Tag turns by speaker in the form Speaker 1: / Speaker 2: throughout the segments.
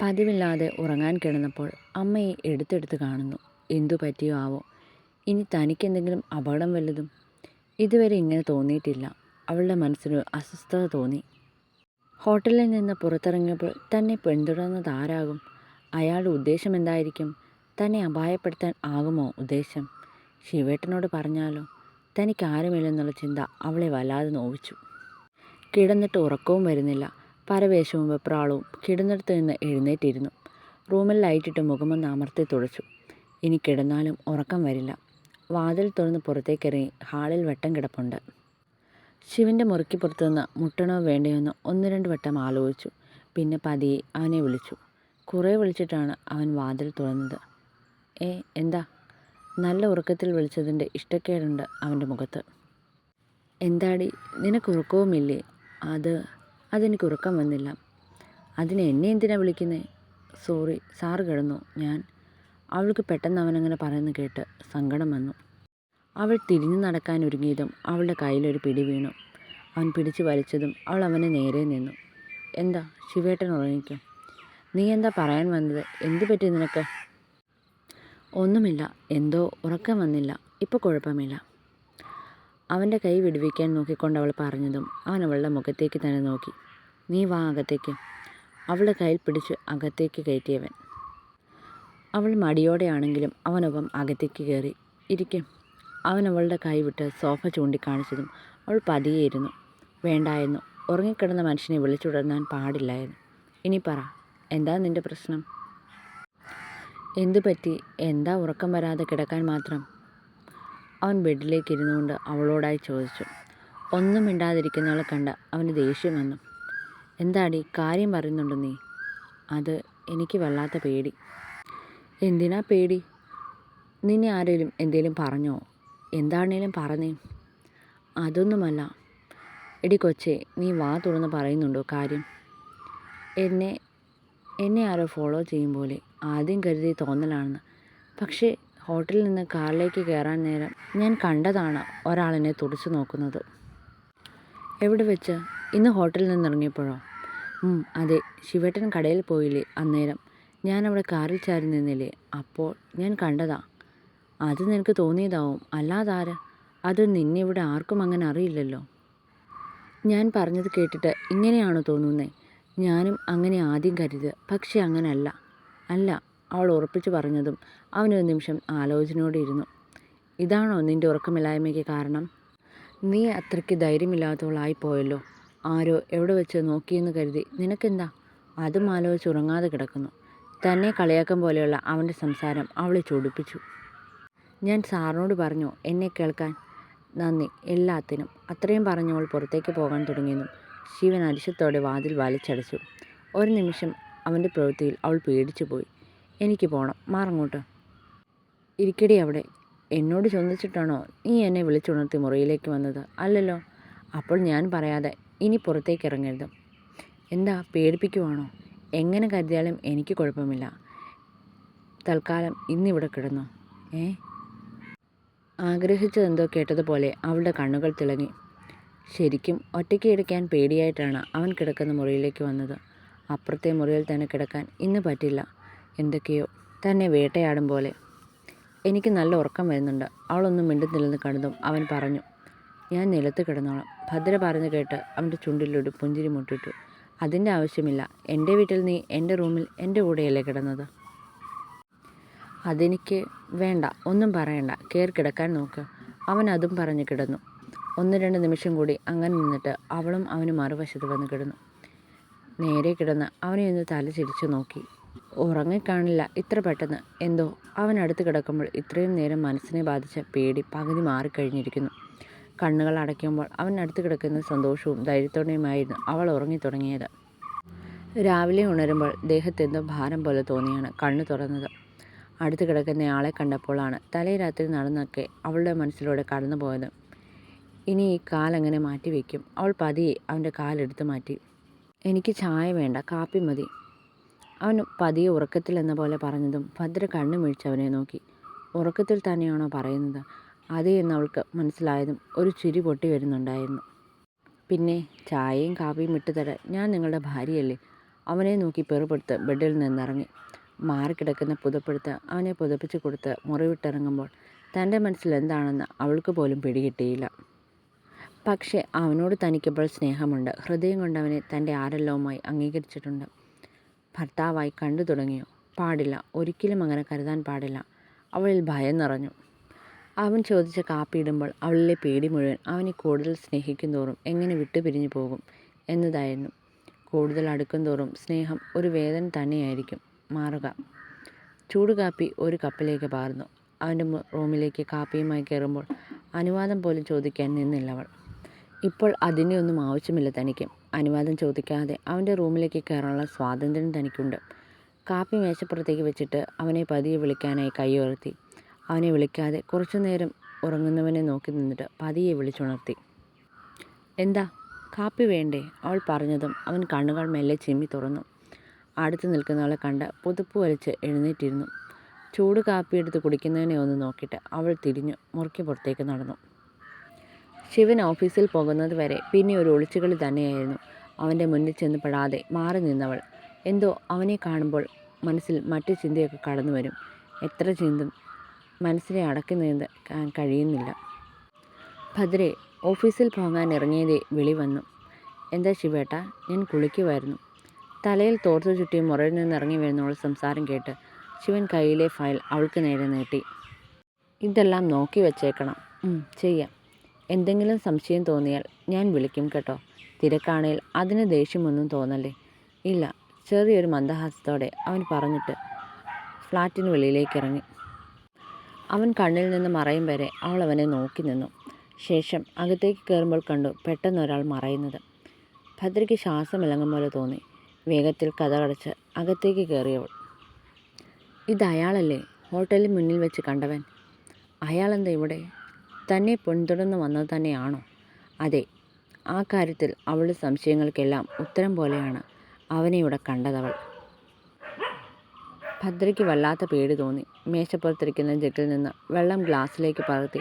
Speaker 1: പതിവില്ലാതെ ഉറങ്ങാൻ കിടന്നപ്പോൾ അമ്മയെ എടുത്തെടുത്ത് കാണുന്നു. എന്തു പറ്റിയോ ആവോ? ഇനി തനിക്കെന്തെങ്കിലും അപകടം വല്ലതും? ഇതുവരെ ഇങ്ങനെ തോന്നിയിട്ടില്ല. അവളുടെ മനസ്സിനൊരു അസ്വസ്ഥത തോന്നി. ഹോട്ടലിൽ നിന്ന് പുറത്തിറങ്ങിയപ്പോൾ തന്നെ പിന്തുടർന്നത് ആരാകും അയാളുടെ ഉദ്ദേശം എന്തായിരിക്കും തന്നെ അപായപ്പെടുത്താൻ ആകുമോ ഉദ്ദേശം ശിവേട്ടനോട് പറഞ്ഞാലോ? തനിക്കാരുമില്ലെന്നുള്ള ചിന്ത അവളെ വല്ലാതെ നോവിച്ചു. കിടന്നിട്ട് ഉറക്കവും വരുന്നില്ല. പരവേശവും വെപ്രാളവും. കിടന്നിടത്തു നിന്ന് എഴുന്നേറ്റിരുന്നു. റൂമിൽ ലൈറ്റിട്ട് മുഖമൊന്ന് അമർത്തി തുടച്ചു. ഇനി കിടന്നാലും ഉറക്കം വരില്ല. വാതിൽ തുറന്ന് പുറത്തേക്കിറങ്ങി. ഹാളിൽ വെട്ടം കിടപ്പുണ്ട്. ശിവന്റെ മുറിക്ക് പുറത്തുനിന്ന് മുട്ടണോ വേണ്ടയോയെന്ന് ഒന്ന് രണ്ട് വട്ടം ആലോചിച്ചു. പിന്നെ പതിയെ അവനെ വിളിച്ചു. കുറേ വിളിച്ചിട്ടാണ് അവൻ വാതിൽ തുറന്നത്. "ഏ എന്താ? " നല്ല ഉറക്കത്തിൽ വിളിച്ചതിന്റെ ഇഷ്ടക്കേടുണ്ട് അവന്റെ മുഖത്ത്. എന്താടി നിനക്ക് ഉറക്കവുമില്ലേ? " "അത് അതെനിക്ക് ഉറക്കം വന്നില്ല. " "അതിന് എന്നെ എന്തിനാണ് വിളിക്കുന്നത് " "സോറി സാറ് കിടന്നു ഞാൻ " അവൾക്ക് പെട്ടെന്ന് അവനങ്ങനെ പറയുന്നത് കേട്ട് സങ്കടം വന്നു. അവൾ തിരിഞ്ഞു നടക്കാൻ ഒരുങ്ങിയതും അവളുടെ കയ്യിലൊരു പിടി വീണു. അവൻ പിടിച്ചു വലിച്ചതും അവൾ അവനെ നേരെ നിന്നു. "എന്താ ശിവേട്ടൻ ഉറങ്ങിക്കും നീ എന്താ പറയാൻ വന്നത്? എന്ത് പറ്റി നിനക്ക്? " "ഒന്നുമില്ല. എന്തോ ഉറക്കം വന്നില്ല. ഇപ്പോൾ കുഴപ്പമില്ല. " അവന്റെ കൈ വിടുവിക്കാൻ നോക്കിക്കൊണ്ട് അവൾ പറഞ്ഞതും അവൻ അവളുടെ മുഖത്തേക്ക് തന്നെ നോക്കി. "നീ വാ അകത്തേക്ക്. " അവളുടെ കയ്യിൽ പിടിച്ച് അകത്തേക്ക് കയറ്റിയവൻ. അവൾ മടിയോടെയാണെങ്കിലും അവനൊപ്പം അകത്തേക്ക് കയറി. ഇരിക്കും " അവൻ അവളുടെ കൈ വിട്ട് സോഫ ചൂണ്ടിക്കാണിച്ചതും അവൾ പതിയെ ഇരുന്നു. വേണ്ടായിരുന്നു. ഉറങ്ങിക്കിടന്ന മനുഷ്യനെ വിളിച്ചുടർന്നാൻ പാടില്ലായിരുന്നു. "ഇനി പറ. എന്താ നിന്റെ പ്രശ്നം? എന്തു പറ്റി? എന്താ ഉറക്കം വരാതെ കിടക്കാൻ മാത്രം? " അവൻ ബെഡിലേക്ക് ഇരുന്നുകൊണ്ട് അവളോടായി ചോദിച്ചു. ഒന്നും മിണ്ടാതിരിക്കുന്നവളെ കണ്ട് അവന് ദേഷ്യം വന്നു. എന്താടി കാര്യം പറയുന്നുണ്ട് നീ? " "അത് എനിക്ക് വല്ലാത്ത പേടി. " "എന്തിനാ പേടി? നിന്നെ ആരെങ്കിലും എന്തേലും പറഞ്ഞോ? എന്താണേലും പറഞ്ഞേ നീ. " "അതൊന്നുമല്ല. " എടി കൊച്ചേ നീ വാ തുറന്ന് പറയുന്നുണ്ടോ കാര്യം? " "എന്നെ എന്നെ ആരോ ഫോളോ ചെയ്യും പോലെ. ആദ്യം കരുതി തോന്നലാണെന്ന്. പക്ഷേ ഹോട്ടലിൽ നിന്ന് കാറിലേക്ക് കയറാൻ നേരം ഞാൻ കണ്ടതാണ് ഒരാളെന്നെ തുറിച്ചു നോക്കുന്നത്. " "എവിടെ വെച്ച്? ഇന്ന് ഹോട്ടലിൽ നിന്ന് ഇറങ്ങിയപ്പോഴോ അതെ. ശിവേട്ടൻ കടയിൽ പോയില്ലേ അന്നേരം ഞാൻ അവിടെ കാറിൽ ചാരി നിന്നില്ലേ അപ്പോൾ ഞാൻ കണ്ടതാ. " "അത് നിനക്ക് തോന്നിയതാവും. അല്ലാതാര്? അത് നിന്നെ ഇവിടെ ആർക്കും അങ്ങനെ അറിയില്ലല്ലോ. " "ഞാൻ പറഞ്ഞത് കേട്ടിട്ട് ഇങ്ങനെയാണോ തോന്നുന്നത് ഞാനും അങ്ങനെ ആദ്യം കരുത് പക്ഷേ അങ്ങനല്ല. " "അല്ല. " അവൾ ഉറപ്പിച്ചു പറഞ്ഞതും അവനൊരു നിമിഷം ആലോചനയോടെ ഇരുന്നു. "ഇതാണോ നിന്റെ ഉറക്കമില്ലായ്മയ്ക്ക് കാരണം? നീ അത്രയ്ക്ക് ധൈര്യമില്ലാത്തവളായി പോയല്ലോ ആരോ എവിടെ വെച്ച് നോക്കിയെന്ന് കരുതി നിനക്കെന്താ? " അതും ആലോചിച്ച് ഉറങ്ങാതെ കിടക്കുന്നു. തന്നെ കളിയാക്കം പോലെയുള്ള അവന്റെ സംസാരം അവളെ ചൊടിപ്പിച്ചു. "ഞാൻ സാറിനോട് പറഞ്ഞു എന്നെ കേൾക്കാൻ? നന്ദി എല്ലാത്തിനും. " അത്രയും പറഞ്ഞവൾ പുറത്തേക്ക് പോകാൻ തുടങ്ങിയതും ശിവൻ അരിശത്തോടെ വാതിൽ വലിച്ചടച്ചു. ഒരു നിമിഷം അവന്റെ പ്രവൃത്തിയിൽ അവൾ പേടിച്ചുപോയി. "എനിക്ക് പോകണം മാറങ്ങോട്ട്. " ഇരിക്കടി അവിടെ. എന്നോട് ചോദിച്ചിട്ടാണോ നീ എന്നെ വിളിച്ചുണർത്തി മുറിയിലേക്ക് വന്നത്? അല്ലല്ലോ. അപ്പോൾ ഞാൻ പറയാതെ ഇനി പുറത്തേക്ക് ഇറങ്ങരുത് " "എന്താ പേടിപ്പിക്കുവാണോ? എങ്ങനെ കരുതിയാലും എനിക്ക് കുഴപ്പമില്ല. തൽക്കാലം ഇന്നിവിടെ കിടന്നു " "ഏ? " ആഗ്രഹിച്ചതെന്തോ കേട്ടതുപോലെ അവളുടെ കണ്ണുകൾ തിളങ്ങി. ശരിക്കും ഒറ്റയ്ക്ക് എടുക്കാൻ പേടിയായിട്ടാണ് അവൻ കിടക്കുന്ന മുറിയിലേക്ക് വന്നത്. അപ്പുറത്തെ മുറിയിൽ തന്നെ കിടക്കാൻ ഇന്ന് പറ്റില്ല. എന്തൊക്കെയോ തന്നെ വേട്ടയാടും പോലെ. "എനിക്ക് നല്ല ഉറക്കം വരുന്നുണ്ട്. " അവളൊന്നും മിണ്ടുന്നില്ലെന്ന് കണ്ടതും അവൻ പറഞ്ഞു. "ഞാൻ നിലത്ത് കിടന്നോളാം. " ഭദ്ര പറഞ്ഞു കേട്ട് അവന്റെ ചുണ്ടിലൊരു പുഞ്ചിരി മുട്ടിട്ടു അതിന്റെ ആവശ്യമില്ല. എന്റെ വീട്ടിൽ നീ എന്റെ റൂമിൽ എന്റെ കൂടെയല്ലേ കിടന്നത്? അതെനിക്ക് വേണ്ട. ഒന്നും പറയണ്ട. കയറി കിടക്കാൻ നോക്ക്. " അവൻ അതും പറഞ്ഞ് കിടന്നു. ഒന്ന് രണ്ട് നിമിഷം കൂടി അങ്ങനെ നിന്നിട്ട് അവളും അവന് മറുവശത്ത് വന്ന് കിടന്നു. നേരെ കിടന്ന് അവനെ ഒന്ന് തല ചിരിച്ചു നോക്കി. ഉറങ്ങിക്കാണില്ല ഇത്ര പെട്ടെന്ന്. എന്തോ അവൻ അടുത്ത് കിടക്കുമ്പോൾ ഇത്രയും നേരം മനസ്സിനെ ബാധിച്ച പേടി പകുതി മാറിക്കഴിഞ്ഞിരിക്കുന്നു. കണ്ണുകൾ അടയ്ക്കുമ്പോൾ അവൻ അടുത്ത് കിടക്കുന്ന സന്തോഷവും ധൈര്യത്തോടെയുമായിരുന്നു അവൾ ഉറങ്ങിത്തുടങ്ങിയത്. രാവിലെ ഉണരുമ്പോൾ ദേഹത്ത് എന്തോ ഭാരം പോലെ തോന്നിയാണ് കണ്ണ് തുറന്നത്. അടുത്ത് കിടക്കുന്നയാളെ കണ്ടപ്പോഴാണ് തലേ രാത്രി നടന്നൊക്കെ അവളുടെ മനസ്സിലൂടെ കടന്നുപോയത്. ഇനി ഈ കാലെങ്ങനെ മാറ്റിവെക്കും? അവൾ പതിയെ അവന്റെ കാലെടുത്ത് മാറ്റി. "എനിക്ക് ചായ വേണ്ട. കാപ്പി മതി. " അവൻ പതിയെ ഉറക്കത്തിലെന്ന പോലെ പറഞ്ഞതും ഭദ്ര കണ്ണു മിഴിച്ച് അവനെ നോക്കി. ഉറക്കത്തിൽ തന്നെയാണോ പറയുന്നത്? അതേ എന്ന് അവൾക്ക് മനസ്സിലായതും ഒരു ചിരി പൊട്ടി വരുന്നുണ്ടായിരുന്നു "പിന്നെ ചായയും കാപ്പിയും ഇട്ടുതരാൻ ഞാൻ നിങ്ങളുടെ ഭാര്യയല്ലേ? അവനെ നോക്കി പെറുപെടുത്ത് ബെഡിൽ നിന്നിറങ്ങി മാറിക്കിടക്കുന്ന പുതപ്പെടുത്ത് അവനെ പുതപ്പിച്ച് കൊടുത്ത് മുറിവിട്ടിറങ്ങുമ്പോൾ തന്റെ മനസ്സിൽ എന്താണെന്ന് അവൾക്ക് പോലും പിടികിട്ടിയില്ല പക്ഷേ അവനോട് തനിക്കിപ്പോൾ സ്നേഹമുണ്ട് ഹൃദയം കൊണ്ട് അവനെ തന്റെ ആരെല്ലാവുമായി അംഗീകരിച്ചിട്ടുണ്ട് ഭർത്താവായി കണ്ടു തുടങ്ങിയോ? പാടില്ല. ഒരിക്കലും അങ്ങനെ കരുതാൻ പാടില്ല. അവളിൽ ഭയം നിറഞ്ഞു. അവൻ ചോദിച്ച കാപ്പി ഇടുമ്പോൾ അവളിലെ പേടി മുഴുവൻ അവനെ കൂടുതൽ സ്നേഹിക്കും തോറും എങ്ങനെ വിട്ടുപിരിഞ്ഞു പോകും എന്നതായിരുന്നു. കൂടുതൽ അടുക്കും തോറും സ്നേഹം ഒരു വേദന തന്നെയായിരിക്കും. മാറുക. ചൂട് കാപ്പി ഒരു കപ്പിലേക്ക് പാർന്നു. അവന്റെ റൂമിലേക്ക് കാപ്പിയുമായി കയറുമ്പോൾ അനുവാദം പോലും ചോദിക്കാൻ നിന്നില്ല അവൾ. ഇപ്പോൾ അതിന്റെ ഒന്നും ആവശ്യമില്ല തനിക്ക്. അനുവാദം ചോദിക്കാതെ അവന്റെ റൂമിലേക്ക് കയറാനുള്ള സ്വാതന്ത്ര്യം തനിക്കുണ്ട്. കാപ്പി മേശപ്പുറത്തേക്ക് വെച്ചിട്ട് അവനെ പതിയെ വിളിക്കാനായി കൈയുയർത്തി അവനെ വിളിക്കാതെ കുറച്ചു നേരം ഉറങ്ങുന്നവനെ നോക്കി നിന്നിട്ട് പതിയെ വിളിച്ചുണർത്തി. എന്താ? കാപ്പി വേണ്ടേ? അവൾ പറഞ്ഞതും അവൻ കണ്ണുകൾ മെല്ലെ ചിമ്മി തുറന്നു. അടുത്ത് നിൽക്കുന്നവളെ കണ്ട് പുതുപ്പ് വലിച്ച് എഴുന്നേറ്റിരുന്നു. ചൂട് കാപ്പി എടുത്ത് കുടിക്കുന്നതിനെ ഒന്ന് നോക്കിയിട്ട് അവൾ തിരിഞ്ഞു മുറുക്കി പുറത്തേക്ക് നടന്നു. ശിവൻ ഓഫീസിൽ പോകുന്നത് വരെ പിന്നെ ഒരു ഒളിച്ചുകളി തന്നെയായിരുന്നു. അവന്റെ മുന്നിൽ ചെന്ന് പെടാതെ മാറി നിന്നവൾ. എന്തോ അവനെ കാണുമ്പോൾ മനസ്സിൽ മറ്റു ചിന്തയൊക്കെ കടന്നു വരും. എത്ര ചിന്തും മനസ്സിനെ അടക്കി നീന്താൻ കഴിയുന്നില്ല. ഭദ്രെ ഓഫീസിൽ പോകാൻ ഇറങ്ങിയതേ വിളി വന്നു. എന്താ ശിവേട്ട ഞാൻ കുളിക്കുമായിരുന്നു തലയിൽ തോർത്തു ചുറ്റി മുറയിൽ നിന്ന് ഇറങ്ങി വരുന്നവൾ സംസാരം കേട്ട് ശിവൻ കയ്യിലെ ഫയൽ അവൾക്ക് നേരെ നീട്ടി. ഇതെല്ലാം നോക്കി വച്ചേക്കണം. ചെയ്യാം. എന്തെങ്കിലും സംശയം തോന്നിയാൽ ഞാൻ വിളിക്കും കേട്ടോ. തിരക്കാണേൽ അതിന് ദേഷ്യമൊന്നും തോന്നല്ലേ? ഇല്ല ചെറിയൊരു മന്ദഹാസത്തോടെ അവൻ പറഞ്ഞിട്ട് ഫ്ലാറ്റിന് വെളിയിലേക്ക് ഇറങ്ങി അവൻ കണ്ണിൽ നിന്ന് മറയും വരെ അവൾ അവനെ നോക്കി നിന്നു. ശേഷം അകത്തേക്ക് കയറുമ്പോൾ കണ്ടു പെട്ടെന്ന് ഒരാൾ മറയുന്നത്. ഭദ്രയ്ക്ക് ശ്വാസം ഇളങ്ങും പോലെ തോന്നി. വേഗത്തിൽ കഥകടച്ച് അകത്തേക്ക് കയറിയവൾ. ഇത് അയാളല്ലേ ഹോട്ടലിൽ മുന്നിൽ വെച്ച് കണ്ടവൻ. അയാളെന്താ ഇവിടെ? തന്നെ പിന്തുടർന്ന് വന്നത് തന്നെയാണോ? അതെ. ആ കാര്യത്തിൽ അവളുടെ സംശയങ്ങൾക്കെല്ലാം ഉത്തരം പോലെയാണ് അവനെ ഇവിടെ കണ്ടതവൾ. ഭദ്രയ്ക്ക് വല്ലാത്ത പേടി തോന്നി. മേശപ്പുറത്തിരിക്കുന്ന ജഗ്ഗിൽ നിന്ന് വെള്ളം ഗ്ലാസ്സിലേക്ക് പകർത്തി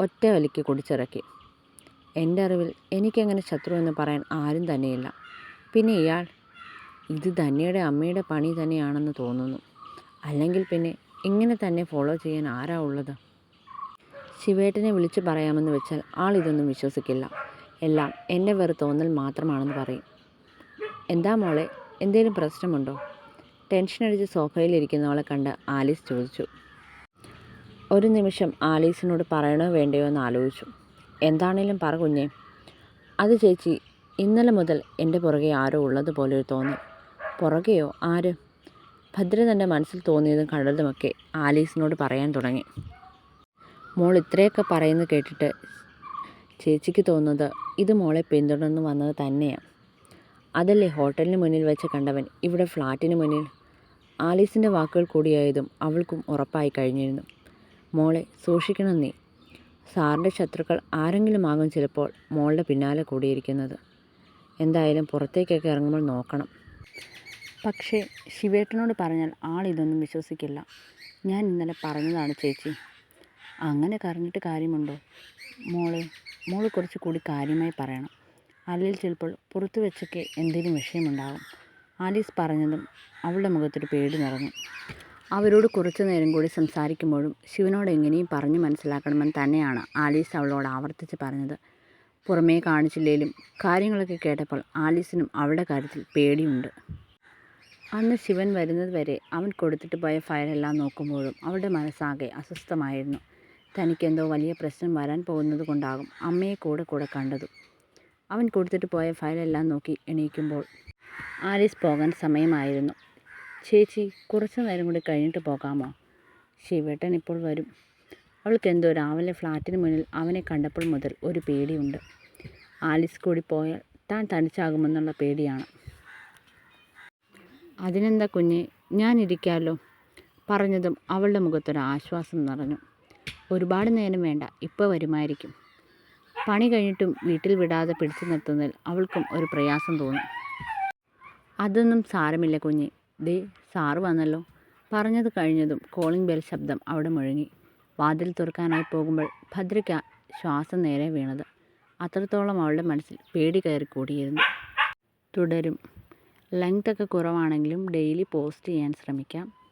Speaker 1: ഒറ്റ വലിക്ക് കുടിച്ചിറക്കി. എന്റെ അറിവിൽ എനിക്കങ്ങനെ ശത്രു എന്ന് പറയാൻ ആരും തന്നെയില്ല. പിന്നെ ഇയാൾ? ഇത് ധന്യയുടെ അമ്മയുടെ പണി തന്നെയാണെന്ന് തോന്നുന്നു. അല്ലെങ്കിൽ പിന്നെ ഇങ്ങനെ തന്നെ ഫോളോ ചെയ്യാൻ ആരാ ഉള്ളത്? ശിവേട്ടനെ വിളിച്ചു പറയാമെന്ന് വെച്ചാൽ ആൾ ഇതൊന്നും വിശ്വസിക്കില്ല. എല്ലാം എന്റെ വെറു തോന്നൽ മാത്രമാണെന്ന് പറയും. എന്താ മോളെ എന്തേലും പ്രശ്നമുണ്ടോ? ടെൻഷൻ അടിച്ച് സോഫയിലിരിക്കുന്നവളെ കണ്ട് ആലീസ് ചോദിച്ചു. ഒരു നിമിഷം ആലീസിനോട് പറയണോ വേണ്ടയോ എന്ന് ആലോചിച്ചു. എന്താണേലും പറ കുഞ്ഞേ. അത് ചേച്ചി ഇന്നലെ മുതൽ എന്റെ പുറകെ ആരോ ഉള്ളതുപോലെ ഒരു തോന്നൽ. പുറകെയോ? ആര്? ഭദ്ര തന്റെ മനസ്സിൽ തോന്നിയതും കണ്ടതുമൊക്കെ ആലീസിനോട് പറയാൻ തുടങ്ങി. മോൾ ഇത്രയൊക്കെ പറയുന്നത് കേട്ടിട്ട് ചേച്ചിക്ക് തോന്നുന്നത് ഇത് മോളെ പിന്തുടർന്ന് വന്നത് തന്നെയാണ് അതല്ലേ ഹോട്ടലിന് മുന്നിൽ വെച്ച് കണ്ടവൻ ഇവിടെ ഫ്ലാറ്റിന് മുന്നിൽ ആലീസിന്റെ വാക്കുകൾ കൂടിയായതും അവൾക്കും ഉറപ്പായി കഴിഞ്ഞിരുന്നു. മോളെ സൂക്ഷിക്കണം നീ. സാറിന്റെ ശത്രുക്കൾ ആരെങ്കിലും ആകും ചിലപ്പോൾ മോളുടെ പിന്നാലെ കൂടിയിരിക്കുന്നത്. എന്തായാലും പുറത്തേക്കൊക്കെ ഇറങ്ങുമ്പോൾ നോക്കണം. പക്ഷേ ശിവേട്ടനോട് പറഞ്ഞാൽ ആൾ ഇതൊന്നും വിശ്വസിക്കില്ല. ഞാൻ ഇന്നലെ പറഞ്ഞതാണ് ചേച്ചി. അങ്ങനെ കരഞ്ഞിട്ട് കാര്യമുണ്ടോ? മോളെ മോൾ കുറച്ച് കൂടി കാര്യമായി പറയണം. അല്ലെങ്കിൽ ചിലപ്പോൾ പുറത്തു വെച്ചൊക്കെ എന്തെങ്കിലും വിഷയമുണ്ടാകും ആലീസ് പറഞ്ഞതും അവളുടെ മുഖത്തൊരു പേടി നിറഞ്ഞു. അവരോട് കുറച്ചു നേരം കൂടി സംസാരിക്കുമ്പോഴും ശിവനോട് എങ്ങനെയും പറഞ്ഞു മനസ്സിലാക്കണമെന്ന് തന്നെയാണ് ആലീസ് അവളോട് ആവർത്തിച്ച് പറഞ്ഞത്. പുറമേ കാണിച്ചില്ലേലും കാര്യങ്ങളൊക്കെ കേട്ടപ്പോൾ ആലീസിനും അവളുടെ കാര്യത്തിൽ പേടിയുണ്ട്. അന്ന് ശിവൻ വരുന്നത് വരെ അവൻ കൊടുത്തിട്ട് പോയ ഫയലെല്ലാം നോക്കുമ്പോഴും അവളുടെ മനസ്സാകെ അസ്വസ്ഥമായിരുന്നു. തനിക്കെന്തോ വലിയ പ്രശ്നം വരാൻ പോകുന്നത് കൊണ്ടാകും അമ്മയെ കൂടെ കൂടെ കണ്ടതും. അവൻ കൊടുത്തിട്ട് പോയ ഫയലെല്ലാം നോക്കി എണീക്കുമ്പോൾ ആലീസ് പോകാൻ സമയമായിരുന്നു. ചേച്ചി കുറച്ച് നേരം കൂടി കഴിഞ്ഞിട്ട് പോകാമോ? ശിവേട്ടൻ ഇപ്പോൾ വരും. അവൾക്ക് എന്തോ രാവിലെ ഫ്ലാറ്റിന് മുന്നിൽ അവനെ കണ്ടപ്പോൾ മുതൽ ഒരു പേടിയുണ്ട്. ആലീസ് കൂടി പോയാൽ താൻ തനിച്ചാകുമെന്നുള്ള പേടിയാണ്. അതിനെന്താ കുഞ്ഞെ? ഞാനിരിക്കാമല്ലോ പറഞ്ഞതും അവളുടെ മുഖത്തൊരു ആശ്വാസം നിറഞ്ഞു. ഒരുപാട് നേരം വേണ്ട ഇപ്പോൾ വരുമായിരിക്കും. പണി കഴിഞ്ഞിട്ടും വീട്ടിൽ വിടാതെ പിടിച്ചു നിർത്തുന്നതിൽ അവൾക്കും ഒരു പ്രയാസം തോന്നി. അതൊന്നും സാരമില്ല കുഞ്ഞെ. ദേ സാറ് വന്നല്ലോ. പറഞ്ഞത് കഴിഞ്ഞതും കോളിംഗ് ബെൽ ശബ്ദം അവിടെ മുഴങ്ങി. വാതിൽ തുറക്കാനായി പോകുമ്പോൾ ഭദ്രയ്ക്ക് ശ്വാസം നേരെ വീണത്. അത്രത്തോളം അവളുടെ മനസ്സിൽ പേടി കയറി കൂടിയിരുന്നു. തുടരും. ലെങ്ത് ഒക്കെ കുറവാണെങ്കിലും ഡെയിലി പോസ്റ്റ് ചെയ്യാൻ ശ്രമിക്കാം.